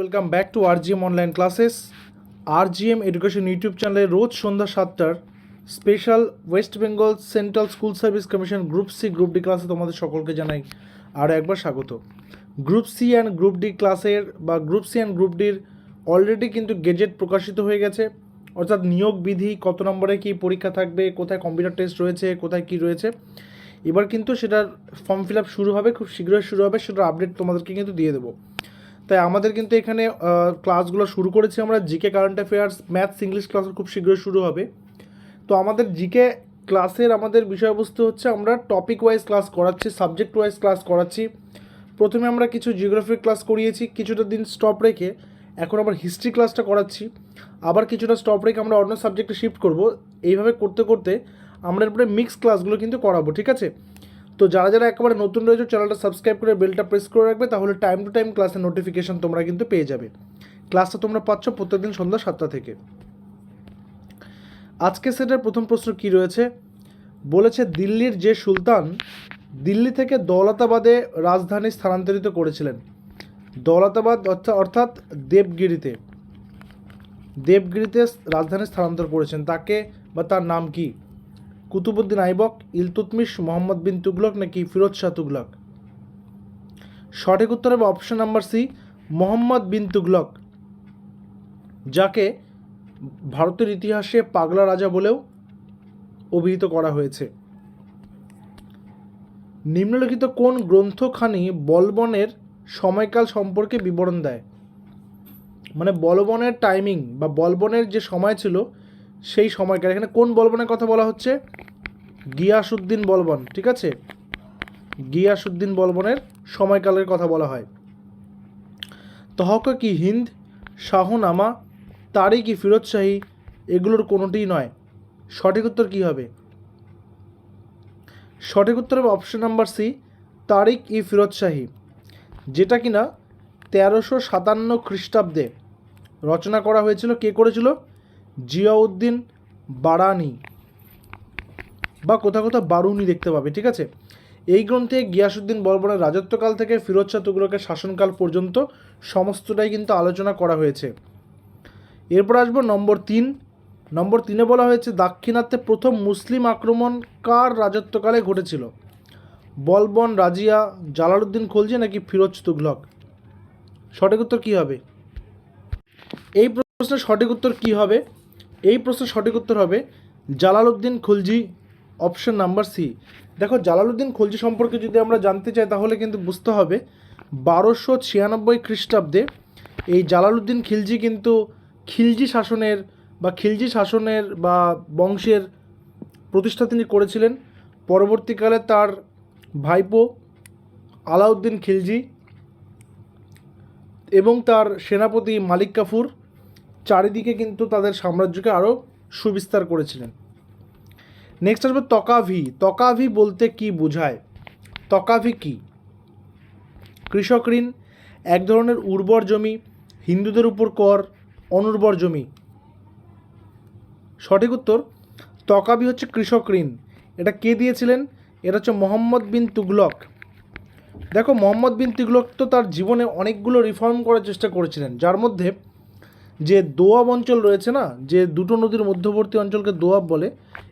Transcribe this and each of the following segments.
Welcome back to RGM online classes RGM education YouTube চ্যানেলে রোজ সন্ধ্যা সাতটার special West Bengal central school service commission group C group D ক্লাসে তোমাদের সকলকে জানাই আরও একবার স্বাগত। Group C and group D ক্লাসের বা গ্রুপ সি অ্যান্ড গ্রুপ ডির অলরেডি কিন্তু গেজেট প্রকাশিত হয়ে গেছে। অর্থাৎ নিয়োগ বিধি কত নম্বরে কী পরীক্ষা থাকবে, কোথায় কম্পিউটার টেস্ট রয়েছে, কোথায় কী রয়েছে, এবার কিন্তু সেটার ফর্ম ফিল আপ শুরু হবে, খুব শীঘ্রই শুরু হবে, সেটার আপডেট তোমাদেরকে কিন্তু দিয়ে দেবো। তাই আমাদের কিন্তু এখানে ক্লাসগুলো শুরু করেছি আমরা GK current affairs maths English class খুব শীঘ্রই শুরু হবে। তো আমাদের জিকে ক্লাসের আমাদের বিষয়বস্তু হচ্ছে আমরা টপিক ওয়াইজ ক্লাস করাচ্ছি সাবজেক্ট ওয়াইজ ক্লাস করাচ্ছি। প্রথমে আমরা কিছু জিওগ্রাফির ক্লাস করিয়েছি, কিছুটা দিন স্টপ রেখে এখন আবার হিস্ট্রি ক্লাসটা করাচ্ছি। আবার কিছুটা স্টপ রেখে আমরা অন্য সাবজেক্টে শিফট করব। এইভাবে করতে করতে আমরা এরপরে মিক্স ক্লাসগুলো কিন্তু করাবো, ঠিক আছে? তো যারা যারা একেবারে নতুন রয়েছে, চ্যানেলটা সাবস্ক্রাইব করে বেলটা প্রেস করে রাখবে, তাহলে টাইম টু টাইম ক্লাসের নোটিফিকেশন তোমরা কিন্তু পেয়ে যাবে। ক্লাসটা তোমরা পাচ্ছ প্রত্যেকদিন সন্ধ্যা সাতটা থেকে। আজকে সেটার প্রথম প্রশ্ন কি রয়েছে? বলেছে দিল্লির যে সুলতান, দিল্লি থেকে দৌলতাবাদে রাজধানী স্থানান্তরিত করেছিলেন। দৌলতাবাদ অর্থা- অর্থাৎ দেবগিরিতে। দেবগিরিতে রাজধানী স্থানান্তর করেছেন। তাকে বা তার নাম কি? কুতুবুদ্দিন আইবক, ইলতুতমিশ, মোহাম্মদ বিন তুগলক নাকি ফিরোজ শাহ তুগলক? সঠিক উত্তর হবে option number C, Mohammad bin Tughlaq, যাকে ভারতের ইতিহাসে পাগলা রাজা বলেও অভিহিত করা হয়েছে। নিম্নলিখিত কোন গ্রন্থখানি বলবনের সময়কাল সম্পর্কে বিবরণ দেয়? মানে বলবনের টাইমিং বা বলবনের যে সময় ছিল সেই সময়কাল এখানে কোন বলবনের কথা বলা হচ্ছে? গিয়াসুদ্দিন বলবন, ঠিক আছে? গিয়াসুদ্দিন বলবনের সময়কালের কথা বলা হয়। তহক কি হিন্দ, শাহনামা তারিক ই ফিরোজ শাহী, এগুলোর কোনোটিই নয়। সঠিক উত্তর কী হবে? সঠিক উত্তর হবে option number C Tarikh i Firoz Shahi. যেটা কিনা তেরোশো সাতান্ন খ্রিস্টাব্দে রচনা করা হয়েছিল। কে করেছিল? জিয়াউদ্দিন বারানি বা কোথাও কোথাও বারুনি দেখতে পাবে, ঠিক আছে? এই গ্রন্থে গিয়াসুদ্দিন বলবনের রাজত্বকাল থেকে ফিরোজ শাহ তুগলকের শাসনকাল পর্যন্ত সমস্তটাই কিন্তু আলোচনা করা হয়েছে। এরপর আসব নম্বর তিন। নম্বর তিনে বলা হয়েছে, দাক্ষিণাত্যে প্রথম মুসলিম আক্রমণ কার রাজত্বকালে ঘটেছিল? বলবন, রাজিয়া, জালালউদ্দিন খলজি নাকি ফিরোজ তুঘলক সঠিক উত্তর কী হবে? এই প্রশ্নের সঠিক উত্তর কী হবে? এই প্রশ্নের সঠিক উত্তর হবে Jalaluddin Khilji option number C দেখো, জালালউদ্দিন খুলজি সম্পর্কে যদি আমরা জানতে চাই, তাহলে কিন্তু বুঝতে হবে বারোশো ছিয়ানব্বই খ্রিস্টাব্দে এই জালালউদ্দিন খিলজি কিন্তু খিলজি শাসনের বা খিলজি শাসনের বা বংশের প্রতিষ্ঠা তিনি করেছিলেন। পরবর্তীকালে তার ভাইপো আলাউদ্দিন খিলজি এবং তার সেনাপতি মালিক কাফুর চারিদিকে কিন্তু তাদের সাম্রাজ্যকে আরও সুবিস্তার করেছিলেন। নেক্সট আসবে তকাভি। তকাভি বলতে কি বোঝায়? তকাভি কি? কৃষক ঋণ, এক ধরনের উর্বর জমি, হিন্দুদের উপর কর, অনুর্বর জমি। সঠিক উত্তর তকাবি হচ্ছে কৃষক ঋণ। এটা কে দিয়েছিলেন? এটা হচ্ছে মোহাম্মদ বিন তুগলক। দেখো, মোহাম্মদ বিন তুগলক তো তার জীবনে অনেকগুলো রিফর্ম করার চেষ্টা করেছিলেন। যার মধ্যে যে দোয়াব অঞ্চল রয়েছে না, যে দুটো নদীর মধ্যবর্তী অঞ্চলকে দোয়াব বলে,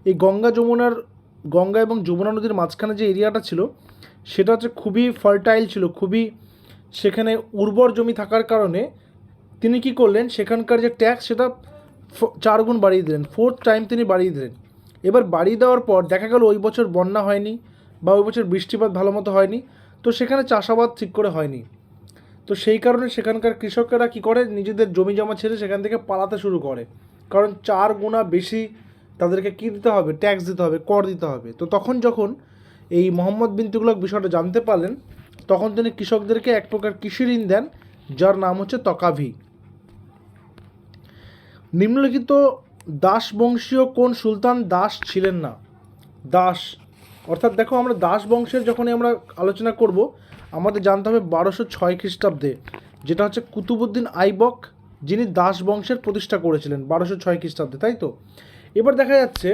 এই গঙ্গা যমুনার, গঙ্গা এবং যমুনা নদীর মাঝখানে যে এরিয়াটা ছিল, সেটা হচ্ছে খুবই ফার্টাইল ছিল, খুবই সেখানে উর্বর জমি থাকার কারণে তিনি কি করলেন, সেখানকার যে ট্যাক্স সেটা চার গুণ বাড়িয়ে দিলেন ফোর্থ টাইম তিনি বাড়িয়ে দিলেন। এবার বাড়িয়ে দেওয়ার পর দেখা গেল ওই বছর বন্যা হয়নি বা ওই বছর বৃষ্টিপাত ভালো মতো হয়নি, তো সেখানে চাষাবাদ ঠিক করে হয়নি। তো সেই কারণে সেখানকার কৃষকেরা কি করে? নিজেদের জমি জমা ছেড়ে সেখান থেকে পালাতে শুরু করে। কারণ চার গুণা বেশি তাদেরকে কী দিতে হবে? ট্যাক্স দিতে হবে, কর দিতে হবে। তো তখন যখন এই মোহাম্মদ বিন তুগলক বিষয়টা জানতে পারলেন, তখন তিনি কৃষকদেরকে এক প্রকার কৃষি ঋণ দেন, যার নাম হচ্ছে তকাভি। নিম্নলিখিত দাস বংশীয় কোন সুলতান দাস ছিলেন না? দাস। অর্থাৎ দেখো, আমরা দাস বংশের যখনই আমরা আলোচনা করব আমাদের জানতে হবে বারোশো ছয় খ্রিস্টাব্দে, যেটা হচ্ছে কুতুবুদ্দিন আইবক যিনি দাস বংশের প্রতিষ্ঠা করেছিলেন বারোশো ছয় খ্রিস্টাব্দে, তাই তো? এবার দেখা যাচ্ছে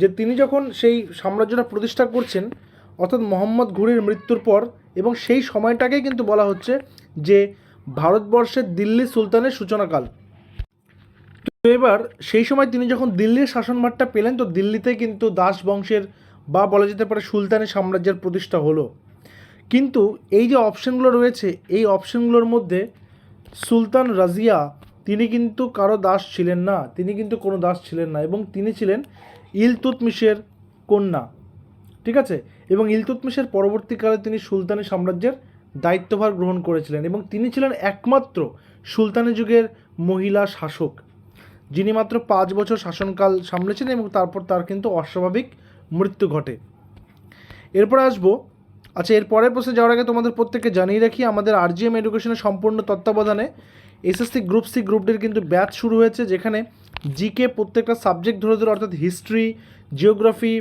যে তিনি যখন সেই সাম্রাজ্যটা প্রতিষ্ঠা করছেন, অর্থাৎ মোহাম্মদ ঘুরির মৃত্যুর পর, এবং সেই সময়টাকেই কিন্তু বলা হচ্ছে যে ভারতবর্ষের দিল্লি সুলতানের সূচনাকাল। তো এবার সেই সময় তিনি যখন দিল্লির শাসনভারটা পেলেন, তো দিল্লিতে কিন্তু দাস বংশের বা বলা যেতে পারে সুলতানি সাম্রাজ্যের প্রতিষ্ঠা হলো। কিন্তু এই যে অপশনগুলো রয়েছে, এই অপশনগুলোর মধ্যে সুলতান রাজিয়া, তিনি কিন্তু কারও দাস ছিলেন না, তিনি কিন্তু কোনো দাস ছিলেন না এবং তিনি ছিলেন ইলতুতমিশের কন্যা, ঠিক আছে? এবং ইলতুতমিশের পরবর্তীকালে তিনি সুলতানি সাম্রাজ্যের দায়িত্বভার গ্রহণ করেছিলেন এবং তিনি ছিলেন একমাত্র সুলতানি যুগের মহিলা শাসক, যিনি মাত্র পাঁচ বছর শাসনকাল সামলেছিলেন এবং তারপর তার কিন্তু অস্বাভাবিক মৃত্যু ঘটে। এরপর আসব আচ্ছা এর পরের প্রশ্নে যাওয়ার আগে তোমাদের প্রত্যেককে জানিয়ে রাখি, আমাদের আরজিএম এডুকেশনের সম্পূর্ণ তত্ত্বাবধানে এসএসসি গ্রুপ সি গ্রুপ ডির কিন্তু ব্যাচ শুরু হয়েছে, যেখানে জিকে প্রত্যেকটা সাবজেক্ট ধরে ধরে, অর্থাৎ history geography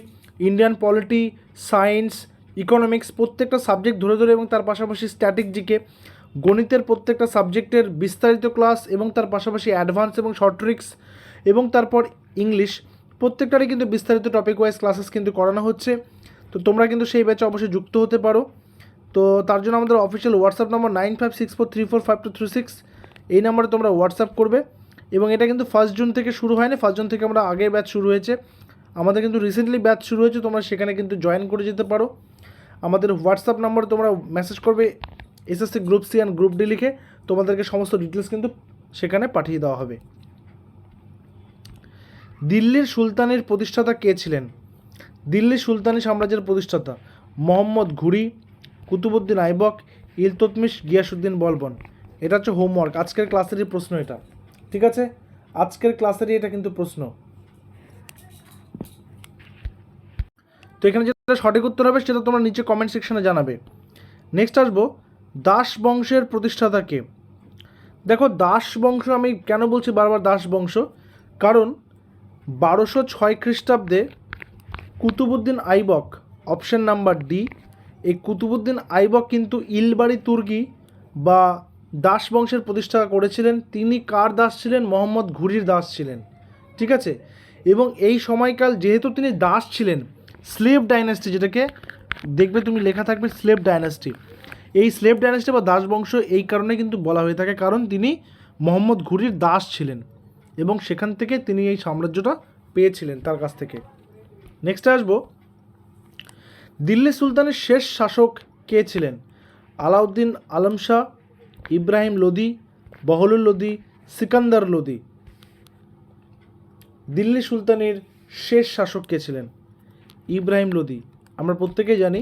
Indian polity science economics প্রত্যেকটা সাবজেক্ট ধরে ধরে এবং তার পাশাপাশি স্ট্যাটিক জিকে গণিতের প্রত্যেকটা সাবজেক্টের বিস্তারিত ক্লাস এবং তার পাশাপাশি অ্যাডভান্স এবং শর্ট ট্রিক্স এবং তারপর ইংলিশ প্রত্যেকটারই কিন্তু বিস্তারিত টপিক ওয়াইজ ক্লাসেস কিন্তু করানো হচ্ছে। তো তোমরা কিন্তু সেই ব্যাচে অবশ্যই যুক্ত হতে পারো। তো তার জন্য আমাদের official WhatsApp number nine five six four three four five two three six এই নাম্বারে তোমরা হোয়াটসঅ্যাপ করবে। এবং এটা কিন্তু ফার্স্ট জুন থেকে শুরু হয়নি ফার্স্ট জুন থেকে আমরা আগের ব্যাচ শুরু হয়েছে। আমাদের কিন্তু রিসেন্টলি ব্যাচ শুরু হয়েছে, তোমরা সেখানে কিন্তু জয়েন করে যেতে পারো। আমাদের হোয়াটসঅ্যাপ নম্বরে তোমরা মেসেজ করবে SSC group C and group D লিখে, তোমাদেরকে সমস্ত ডিটেলস কিন্তু সেখানে পাঠিয়ে দেওয়া হবে। দিল্লির সুলতানের প্রতিষ্ঠাতা কে ছিলেন? দিল্লি সুলতানি সাম্রাজ্যের প্রতিষ্ঠাতা মোহাম্মদ ঘুরি কুতুবুদ্দিন আইবক, ইলতুতমিশ গিয়াসুদ্দিন বলবন। এটা হচ্ছে হোমওয়ার্ক আজকের ক্লাসেরই প্রশ্ন এটা। ঠিক আছে? আজকের ক্লাসেরই এটা কিন্তু প্রশ্ন। তো এখানে যেটা সঠিক উত্তর হবে, সেটা তোমরা নিচে কমেন্ট সেকশনে জানাবে। নেক্সট আসব, দাস বংশের প্রতিষ্ঠাতা কে? দেখো, দাস বংশ আমি কেন বলছি বারবার দাস বংশ? কারণ বারোশো ছয় খ্রিস্টাব্দে Qutubuddin Aibak option number D এই কুতুবুদ্দিন আইবক কিন্তু ইলবাড়ি তুর্কি বা দাস বংশের প্রতিষ্ঠা করেছিলেন। তিনি কার দাস ছিলেন? মোহাম্মদ ঘুরির দাস ছিলেন। ঠিক আছে? এবং এই সময়কাল যেহেতু তিনি দাস ছিলেন স্লেভ ডাইনাস্টি যেটাকে দেখবে তুমি লেখা থাকবে স্লেভ ডাইনাস্টি এই স্লেভ ডাইনাস্টি বা দাস বংশ এই কারণে কিন্তু বলা হয়ে থাকে কারণ তিনি মোহাম্মদ ঘুরির দাস ছিলেন এবং সেখান থেকে তিনি এই সাম্রাজ্যটা পেয়েছিলেন তার কাছ থেকে। নেক্সট আসব। দিল্লি সুলতানের শেষ শাসক কে ছিলেন? আলাউদ্দিন আলম শাহ, ইব্রাহিম লোদি বহলুল লোদি সিকান্দার লোদি দিল্লি সুলতানের শেষ শাসক কে ছিলেন? ইব্রাহিম লোদি আমরা প্রত্যেকেই জানি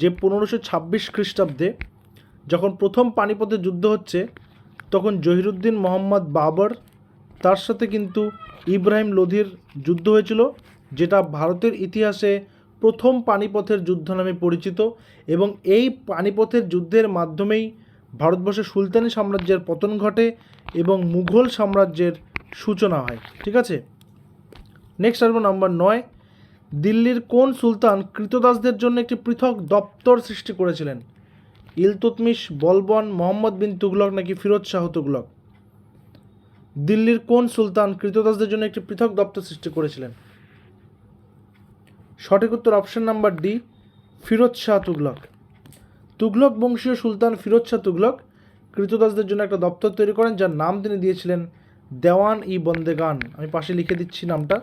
যে পনেরোশো ছাব্বিশ খ্রিস্টাব্দে যখন প্রথম পানিপথে যুদ্ধ হচ্ছে, তখন জহিরুদ্দিন মোহাম্মদ বাবর তার সাথে কিন্তু ইব্রাহিম লোধির যুদ্ধ হয়েছিল। যেটা ভারতের ইতিহাসে প্রথম পানিপথের যুদ্ধ নামে পরিচিত এবং এই পানিপথের যুদ্ধের মাধ্যমেই ভারতবর্ষের সুলতানি সাম্রাজ্যের পতন ঘটে এবং মুঘল সাম্রাজ্যের সূচনা হয়। ঠিক আছে? নেক্সট আসব নাম্বার নয়। দিল্লির কোন সুলতান কৃতদাসদের জন্য একটি পৃথক দপ্তর সৃষ্টি করেছিলেন? ইলতুতমিশ, বলবন, মোহাম্মদ বিন তুগলক নাকি ফিরোজ শাহ তুগলক দিল্লির কোন সুলতান কৃতদাসদের জন্য একটি পৃথক দপ্তর সৃষ্টি করেছিলেন? সঠিক উত্তর option number D, Firoz Shah Tughlaq. Tughlaq বংশীয় সুলতান ফিরোজ শাহ তুগলক কৃতদাসদের জন্য একটা দপ্তর তৈরি করেন, যার নাম তিনি দিয়েছিলেন দেওয়ান ই বন্দেগান। আমি পাশে লিখে দিচ্ছি নামটা।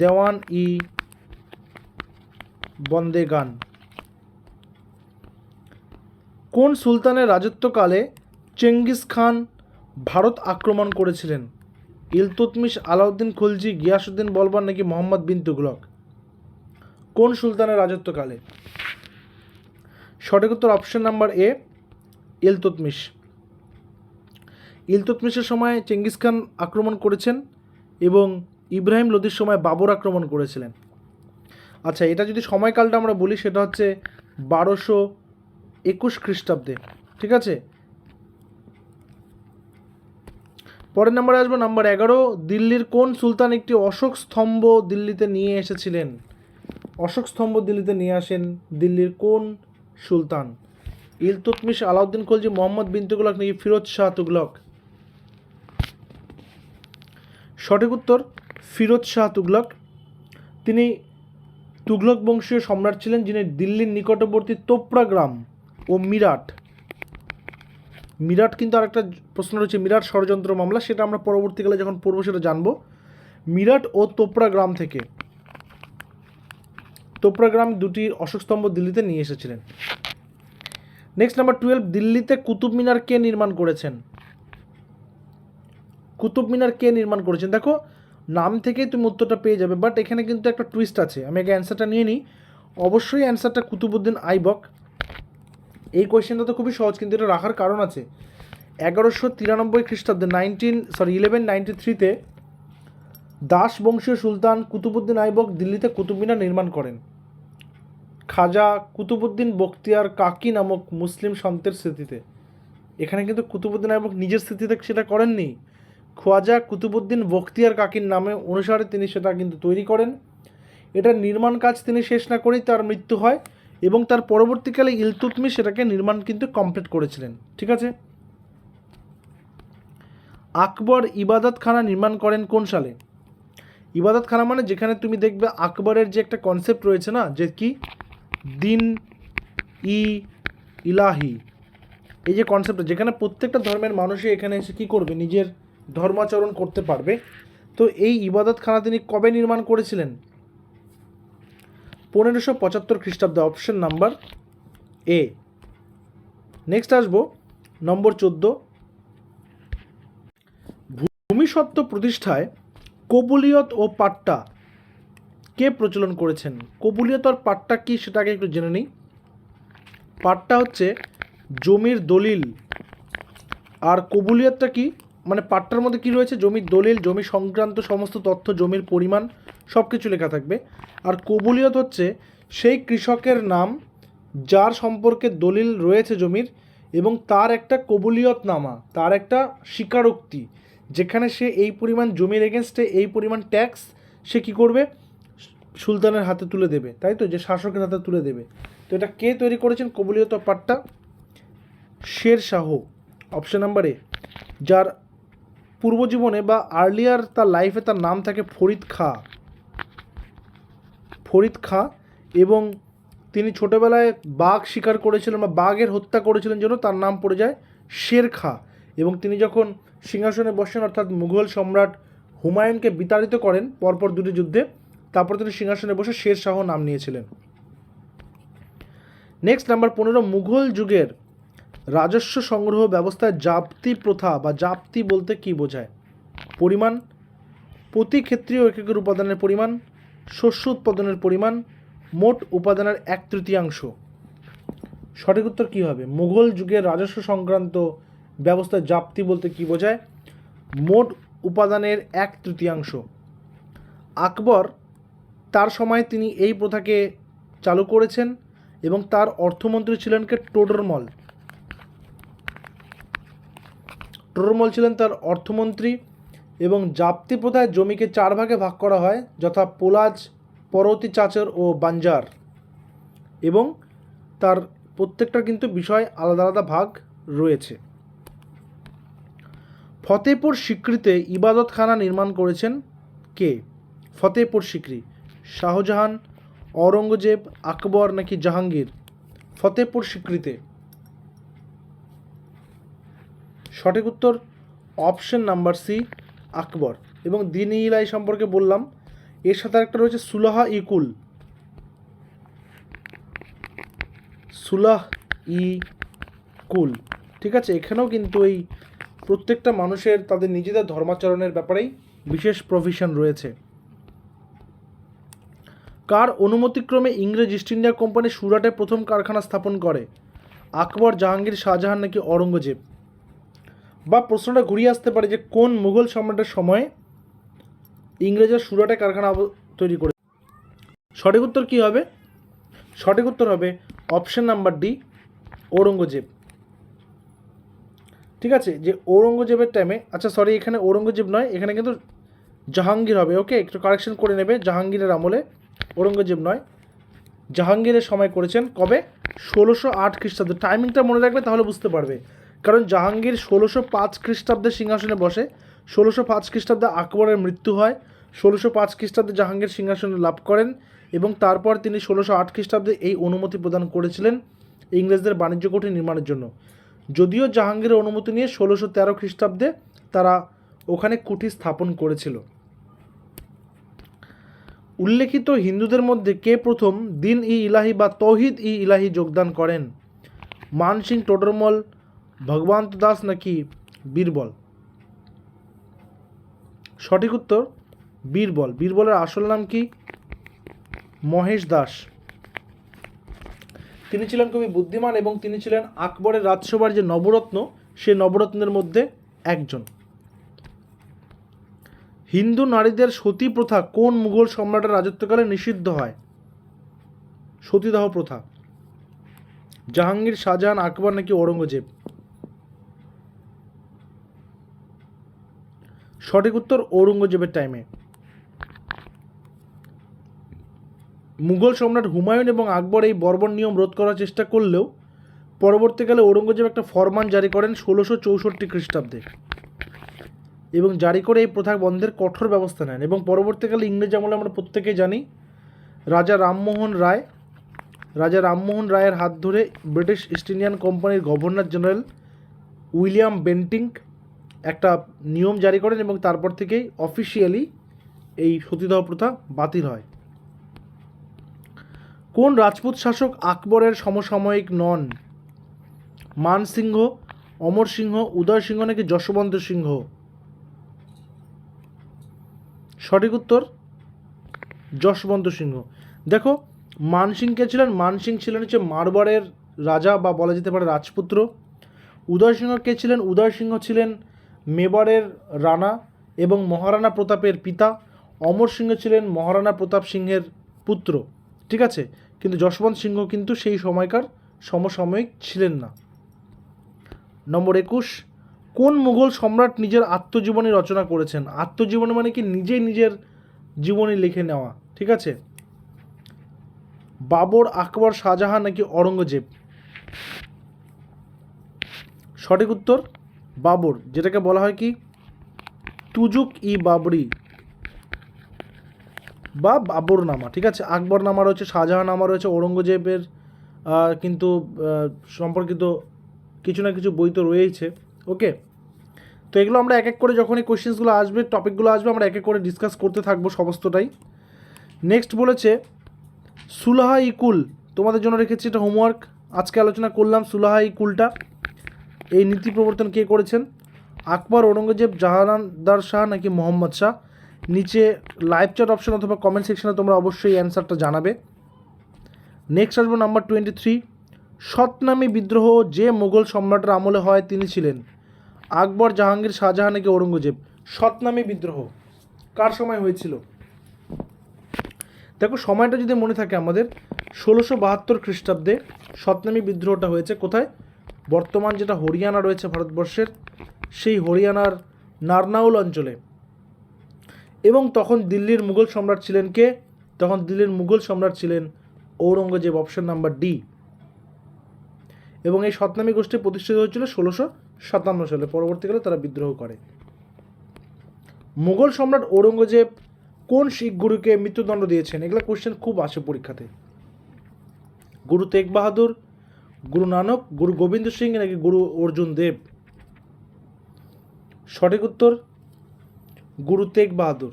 দেওয়ান ই বন্দেগান। কোন সুলতানের রাজত্বকালে চেঙ্গিস খান ভারত আক্রমণ করেছিলেন? ইলতুতমিশ আলাউদ্দিন খলজি গিয়াসুদ্দিন বলবান নাকি মোহাম্মদ বিন তুগলক? কোন সুলতানের রাজত্বকালে? সঠিক উত্তর অপশন নাম্বার এ ইলতুতমিশ। ইলতুতমিশের সময় চেঙ্গিস খান আক্রমণ করেছেন এবং ইব্রাহিম লোদির সময় বাবর আক্রমণ করেছিলেন। আচ্ছা এটা যদি সময়কালটা আমরা বলি, সেটা হচ্ছে বারোশো একুশ খ্রিস্টাব্দে, ঠিক আছে? পরের নাম্বারে আসব নাম্বার এগারো, দিল্লির কোন সুলতান একটি অশোক স্তম্ভ দিল্লিতে নিয়ে এসেছিলেন? অশোক স্তম্ভ দিল্লিতে নিয়ে আসেন দিল্লির কোন সুলতান? ইলতুতমিশ আলাউদ্দিন খলজি, মোহাম্মদ বিন তুগলক নাকি ফিরোজ শাহ তুগলক? সঠিক উত্তর, ফিরোজ শাহ তুগলক। তিনি তুগলক বংশীয় সম্রাট ছিলেন, যিনি দিল্লির নিকটবর্তী তোপড়া গ্রাম ও মিরাট। মিরাট কিন্তু আরেকটা প্রশ্ন রয়েছে, মিরাট ষড়যন্ত্র মামলা, সেটা আমরা পরবর্তীকালে যখন পড়ব সেটা জানব। মিরাট ও তোপরা গ্রাম থেকে তোপরা গ্রাম দুটি অশোকস্তম্ভ দিল্লিতে নিয়ে এসেছিলেন। নেক্সট নাম্বার টুয়েলভ দিল্লিতে কুতুব মিনার কে নির্মাণ করেছেন? কুতুব মিনার কে নির্মাণ করেছেন? দেখো, নাম থেকেই তুমি উত্তরটা পেয়ে যাবে বাট এখানে কিন্তু একটা টুইস্ট আছে। আমি আগে অ্যান্সারটা নিয়ে নিই। অবশ্যই অ্যান্সারটা কুতুবুদ্দিন আইবক। এই কোয়েশ্চেনটা তো খুবই সহজ, কিন্তু এটা রাখার কারণ আছে। এগারোশো তিরানব্বই খ্রিস্টাব্দে নাইনটিন সরি ইলেভেন নাইনটি থ্রিতে দাস বংশীয় সুলতান কুতুবুদ্দিন আইবক দিল্লিতে কুতুব মিনার নির্মাণ করেন। খাজা কুতুবুদ্দিন বখতিয়ার কাকি নামক মুসলিম সন্তের স্মৃতিতে। এখানে কিন্তু কুতুবুদ্দিন আইবক নিজের স্মৃতিতে সেটা করেননি। খোয়াজা কুতুবুদ্দিন বখতিয়ার কাকির নামে অনুসারে তিনি সেটা কিন্তু তৈরি করেন। এটার নির্মাণ কাজ তিনি শেষ না করেই তার মৃত্যু হয় এবং তার পরবর্তীকালে ইলতুতমি সেটাকে নির্মাণ কিন্তু কমপ্লিট করেছিলেন। ঠিক আছে? আকবর ইবাদতখানা নির্মাণ করেন কোন সালে? ইবাদতখানা মানে যেখানে তুমি দেখবে আকবরের যে একটা কনসেপ্ট রয়েছে না, যে কি? দিন ই ইলাহি। এই যে কনসেপ্টটা যেখানে প্রত্যেকটা ধর্মের মানুষই এখানে এসে কী করবে? নিজের ধর্মাচরণ করতে পারবে। তো এই ইবাদতখানা তিনি কবে নির্মাণ করেছিলেন? পনেরোশো পঁচাত্তর খ্রিস্টাব্দে অপশন নাম্বার এ নেক্সট আসব নম্বর চোদ্দ। ভূমিসত্ত্ব প্রতিষ্ঠায় কবুলিয়ত ও পাট্টা কে প্রচলন করেছেন? কবুলিয়ত আর পাট্টা কি সেটাকে একটু জেনে নিই। পাট্টা হচ্ছে জমির দলিল। আর কবুলিয়তটা কি? মানে পাট্টার মধ্যে কি রয়েছে? জমির দলিল, জমি সংক্রান্ত সমস্ত তথ্য, জমির পরিমাণ সব কিছু লেখা থাকবে। আর কবুলিয়ত হচ্ছে সেই কৃষকের নাম যার সম্পর্কে দলিল রয়েছে জমির এবং তার একটা কবুলিয়ত নামা তার একটা স্বীকারোক্তি, যেখানে সে এই পরিমাণ জমির এগেনস্টে এই পরিমাণ ট্যাক্স সে কী করবে? সুলতানের হাতে তুলে দেবে, তাই তো? যে শাসকের হাতে তুলে দেবে। তো এটা কে তৈরি করেছেন? কবুলিয়ত পাট্টা, Sher Shah. Option number A, যার পূর্বজীবনে বা আর্লিয়ার তার লাইফে তার নাম থাকে ফরিদ খা। ফরিদ খা এবং তিনি ছোটোবেলায় বাঘ শিকার করেছিলেন বা বাঘের হত্যা করেছিলেন জন্য তার নাম পড়ে যায় শের খা। এবং তিনি যখন সিংহাসনে বসেন, অর্থাৎ মুঘল সম্রাট হুমায়ুনকে বিতাড়িত করেন, পরপর দুটি যুদ্ধে তারপর তিনি সিংহাসনে বসে শের শাহ নাম নিয়েছিলেন। নেক্সট নাম্বার পনেরো, মুঘল যুগের রাজস্ব সংগ্রহ ব্যবস্থায় জাপ্তি প্রথা বা জাপ্তি বলতে কি বোঝায়? পরিমাণ, প্রতি ক্ষেত্রীয় এককের উপাদানের পরিমাণ, শস্য উৎপাদনের পরিমাণ, মোট উপাদানের এক তৃতীয়াংশ। সঠিক উত্তর কী হবে? মুঘল যুগের রাজস্ব সংক্রান্ত ব্যবস্থায় জাপ্তি বলতে কি বোঝায়? মোট উপাদানের এক তৃতীয়াংশ। আকবর তার সময় তিনি এই প্রথাকে চালু করেছেন এবং তার অর্থমন্ত্রী ছিলেন কে? টোডরমল। টোডরমল ছিলেন তার অর্থমন্ত্রী এবং জাপ্তি প্রথায় জমিকে চার ভাগে ভাগ করা হয়, যথা পোলাজ পরতি চাচর ও বাঞ্জার। এবং তার প্রত্যেকটা কিন্তু বিষয় আলাদা আলাদা ভাগ রয়েছে। ফতেপুর সিক্রিতে ইবাদতখানা নির্মাণ করেছেন কে? ফতেপুর সিক্রি শাহজাহান অরঙ্গজেব আকবর নাকি জাহাঙ্গীর? ফতেপুর সিক্রিতে সঠিক উত্তর অপশন নাম্বার সি, আকবর। এবং দিন ইলাই সম্পর্কে বললাম, এর সাথে একটা রয়েছে সুলাহা ইকুল সুলাহ ই কুল। ঠিক আছে, এখানেও কিন্তু এই প্রত্যেকটা মানুষের তাদের নিজেদের ধর্মাচরণের ব্যাপারেই বিশেষ প্রভিশন রয়েছে। কার অনুমতিক্রমে ইংরেজ ইস্ট ইন্ডিয়া কোম্পানি সুরাটে প্রথম কারখানা স্থাপন করে? আকবর জাহাঙ্গীর শাহজাহান নাকি অরঙ্গজেব বা প্রশ্নটা ঘুরিয়ে আসতে পারে যে কোন মুঘল সম্রাটের সময় ইংরেজরা সুরাটে কারখানা তৈরি করে সঠিক উত্তর কী হবে? সঠিক উত্তর হবে অপশন নাম্বার ডি, ঔরঙ্গজেব। ঠিক আছে, যে ঔরঙ্গজেবের টাইমে আচ্ছা সরি এখানে ঔরঙ্গজেব নয়, এখানে কিন্তু জাহাঙ্গীর হবে। ওকে একটু কারেকশন করে নেবে, জাহাঙ্গীরের আমলে ঔরঙ্গজেব নয়। জাহাঙ্গীরের সময় করেছেন কবে? ষোলোশো আট খ্রিস্টাব্দে। টাইমিংটা মনে রাখবে তাহলে বুঝতে পারবে। কারণ জাহাঙ্গীর ষোলোশো পাঁচ খ্রিস্টাব্দে সিংহাসনে বসে, ষোলোশো পাঁচ খ্রিস্টাব্দে আকবরের মৃত্যু হয়, ষোলোশো পাঁচ খ্রিস্টাব্দে জাহাঙ্গীর সিংহাসনে লাভ করেন এবং তারপর তিনি ষোলোশো আট খ্রিস্টাব্দে এই অনুমতি প্রদান করেছিলেন ইংরেজদের বাণিজ্য কোঠি নির্মাণের জন্য। যদিও জাহাঙ্গীরের অনুমতি নিয়ে ষোলোশো তেরো খ্রিস্টাব্দে তারা ওখানে কুঠি স্থাপন করেছিল। উল্লেখিত হিন্দুদের মধ্যে কে প্রথম দিন ই ইলাহি বা তৌহিদ ই ইলাহি যোগদান করেন? মানসিং টোডরমল, ভগবন্ত দাস নাকি বীরবল? সঠিক উত্তর, বীরবল। বীরবলের আসল নাম কি? মহেশ দাস। তিনি ছিলেন খুবই বুদ্ধিমান এবং তিনি ছিলেন আকবরের রাজসভার যে নবরত্ন, সে নবরত্নের মধ্যে একজন। হিন্দু নারীদের সতী প্রথা কোন মুঘল সম্রাটের রাজত্বকালে নিষিদ্ধ হয়? সতীদাহ প্রথা। জাহাঙ্গীর, শাহজাহান, আকবর নাকি ঔরঙ্গজেব? সঠিক উত্তর ঔরঙ্গজেবের টাইমে মুঘল সম্রাট হুমায়ুন এবং আকবর এই বর্বর নিয়ম রোধ করার চেষ্টা করলেও পরবর্তীকালে ঔরঙ্গজেব একটা ফরমান জারি করেন ষোলোশো চৌষট্টি খ্রিস্টাব্দে। এবং জারি করে এই প্রথা বন্ধের কঠোর ব্যবস্থা নেন। এবং পরবর্তীকালে ইংরেজ আমলে আমরা প্রত্যেকেই জানি, রাজা রামমোহন রায়, রাজা রামমোহন রায়ের হাত ধরে ব্রিটিশ ইস্ট ইন্ডিয়ান কোম্পানির গভর্নর জেনারেল উইলিয়াম বেন্টিং একটা নিয়ম জারি করেন এবং তারপর থেকেই অফিসিয়ালি এই সতীদাহ প্রথা বাতিল হয়। কোন রাজপুত শাসক আকবরের সমসাময়িক নন? মানসিংহ অমর সিংহ, উদয় সিংহ নাকি যশবন্ত সিংহ? সঠিক উত্তর যশবন্ত সিংহ। দেখো মানসিং কে ছিলেন? মানসিং ছিলেন হচ্ছে মারবারের রাজা বা বলা যেতে পারে রাজপুত্র। উদয় সিংহ কে ছিলেন? উদয় সিংহ ছিলেন মেবারের রানা এবং মহারানা প্রতাপের পিতা। অমর সিংহ ছিলেন মহারানা প্রতাপ সিংহের পুত্র। ঠিক আছে? কিন্তু যশবন্ত সিংহ কিন্তু সেই সময়কার সমসাময়িক ছিলেন না। নম্বর একুশ কোন মুঘল সম্রাট নিজের আত্মজীবনী রচনা করেছেন? আত্মজীবনী মানে কি নিজেই নিজের জীবনী লিখে নেওয়া, ঠিক আছে? বাবর আকবর শাহজাহান নাকি অরঙ্গজেব সঠিক উত্তর, বাবর, যেটাকে বলা হয় কি? তুজুক ই বাবরি বা বাবর নামা, ঠিক আছে? আকবর নামা রয়েছে, শাহজাহান নামা রয়েছে, ঔরঙ্গজেবের কিন্তু সম্পর্কিত কিছু না কিছু বই তো রয়েইছে। ওকে? তো এগুলো আমরা এক এক করে যখন এই কোশ্চেন্সগুলো আসবে, টপিকগুলো আসবে, আমরা এক এক করে ডিসকাস করতে থাকব সমস্তটাই। নেক্সট বলেছে, সুলাহা ইকুল তোমাদের জন্য রেখেছি এটা হোমওয়ার্ক। আজকে আলোচনা করলাম সুলাহা ইকুলটা এই নীতি প্রবর্তন কে করেছেন? আকবর ঔরঙ্গজেব, জাহানানদার শাহ নাকি মোহাম্মদ শাহ? নিচে লাইভ চ্যাট অপশন অথবা কমেন্ট সেকশনে তোমরা অবশ্যই অ্যান্সারটা জানাবে। নেক্সট আসব নাম্বার টোয়েন্টি থ্রি সৎনামী বিদ্রোহ যে মুঘল সম্রাটের আমলে হয় তিনি ছিলেন। আকবর জাহাঙ্গীর শাহজাহান নাকি ঔরঙ্গজেব? সৎনামী বিদ্রোহ। কার সময় হয়েছিল? দেখো, সময়টা যদি মনে থাকে আমাদের, ষোলোশো বাহাত্তর খ্রিস্টাব্দে সতনামী বিদ্রোহটা হয়েছে কোথায়? বর্তমান যেটা হরিয়ানা রয়েছে ভারতবর্ষের, সেই হরিয়ানার নারনাউল অঞ্চলে। এবং তখন দিল্লির মুঘল সম্রাট ছিলেন কে? তখন দিল্লির মুঘল সম্রাট ছিলেন ঔরঙ্গজেব অপশন নাম্বার ডি এবং এই সতনামী গোষ্ঠী প্রতিষ্ঠিত হয়েছিল ষোলোশো সাতান্ন সালে। পরবর্তীকালে তারা বিদ্রোহ করে। মুঘল সম্রাট ঔরঙ্গজেব কোন শিখ গুরুকে মৃত্যুদণ্ড দিয়েছেন? এগুলো কোশ্চেন খুব আসে পরীক্ষাতে। গুরু তেগ বাহাদুর, গুরু নানক, গুরু গোবিন্দ সিং নাকি গুরু অর্জুন দেব? সঠিক উত্তর, গুরু তেগ বাহাদুর।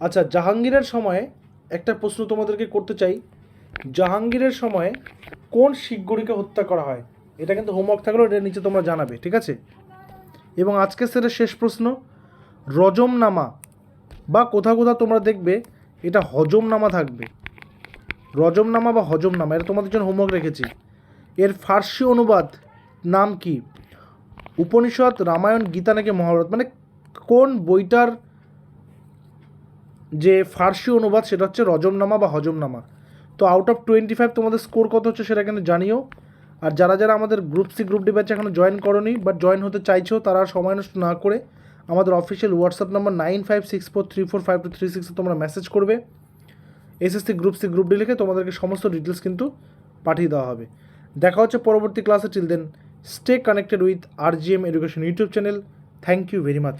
আচ্ছা জাহাঙ্গীরের সময়ে একটা প্রশ্ন তোমাদেরকে করতে চাই। জাহাঙ্গীরের সময়ে কোন শিখগুড়িকে হত্যা করা হয়? এটা কিন্তু হোমওয়ার্ক থাকলেও এটা নিচে তোমরা জানাবে, ঠিক আছে? এবং আজকের সেটের শেষ প্রশ্ন, রজমনামা বা কোথাও কোথাও তোমরা দেখবে এটা হজমনামা থাকবে। রজমনামা বা হজমনামা, এটা তোমাদের জন্য হোমওয়ার্ক রেখেছি। এর ফার্সি অনুবাদ নাম কি? উপনিষদ, রামায়ণ, গীতা নাকি মহাভারত? মানে কোন বইটার যে ফার্সি অনুবাদ, সেটা হচ্ছে রজমনামা বা হজমনামা। তো আউট অফ টোয়েন্টি ফাইভ তোমাদের স্কোর কত হচ্ছে সেটা কিন্তু জানিও। আর যারা যারা আমাদের গ্রুপ সি গ্রুপ ডি ব্যাচে এখনও জয়েন করনি বাট জয়েন হতে চাইছো, তারা সময় নষ্ট না করে আমাদের official WhatsApp number nine five six four three four five two three সিক্সে তোমরা মেসেজ করবে। SSC group C group D লিখে তোমাদেরকে সমস্ত ডিটেলস কিন্তু পাঠিয়ে দেওয়া হবে। দেখা হচ্ছে পরবর্তী ক্লাসে till then stay connected with R G M education YouTube channel thank you very much